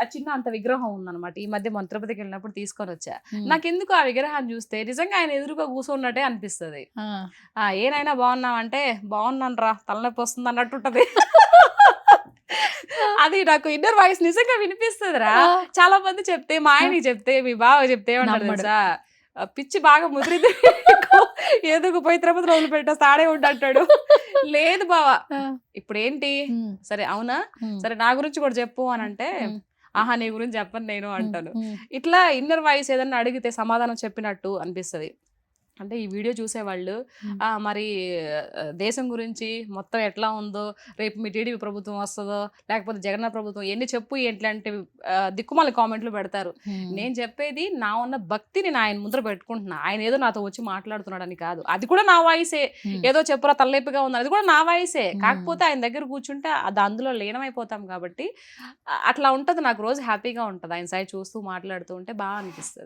ఆ చిన్న అంత విగ్రహం ఉందన్నమాట. ఈ మధ్య మన తిరుపతికి వెళ్ళినప్పుడు తీసుకొని వచ్చా. నాకెందుకు ఆ విగ్రహాన్ని చూస్తే? నిజంగా ఆయన ఎదురుగా కూర్చున్నట్టే అనిపిస్తుంది. ఏనైనా బాగున్నావంటే బాగున్నాను రా తలనొప్పి వస్తుంది అన్నట్టు ఉంటది అది నాకు ఇన్నర్ వాయిస్ నిజంగా వినిపిస్తుందిరా. చాలా మంది చెప్తే మా ఆయనకి చెప్తే మీ బావ చెప్తే. తెలుసా? పిచ్చి బాగా ముదిరింది. ఏదో పోయి తిరుపతి రోజులు పెట్టేస్తే ఆడే ఉండంటాడు లేదు బావా. ఇప్పుడు ఏంటి సరే అవునా? సరే నా గురించి కూడా చెప్పు అని అంటే. ఆహా నీ గురించి చెప్పను నేను అంటాను. ఇట్లా ఇన్నర్ వాయిస్ ఏదన్నా అడిగితే సమాధానం చెప్పినట్టు అనిపిస్తది. అంటే ఈ వీడియో చూసేవాళ్ళు. ఆ, మరి దేశం గురించి మొత్తం ఎట్లా ఉందో రేపు మీ టీడీపీ ప్రభుత్వం వస్తుందో లేకపోతే జగన్ ప్రభుత్వం ఎన్ని చెప్పు ఎట్లాంటి దిక్కుమాల కామెంట్లు పెడతారు. నేను చెప్పేది నా ఉన్న భక్తిని నేను ఆయన ముందర పెట్టుకుంటున్నా. ఆయన ఏదో నాతో వచ్చి మాట్లాడుతున్నాడని కాదు. అది కూడా నా వాయిసే. ఏదో చెప్పురా తలనొప్పిగా ఉంది. అది కూడా నా వాయిసే. కాకపోతే ఆయన దగ్గర కూర్చుంటే అది అందులో లీనమైపోతాం కాబట్టి అట్లా ఉంటది. నాకు రోజు హ్యాపీగా ఉంటది. ఆయన సైడ్ చూస్తూ మాట్లాడుతూ ఉంటే బాగా అనిపిస్తుంది.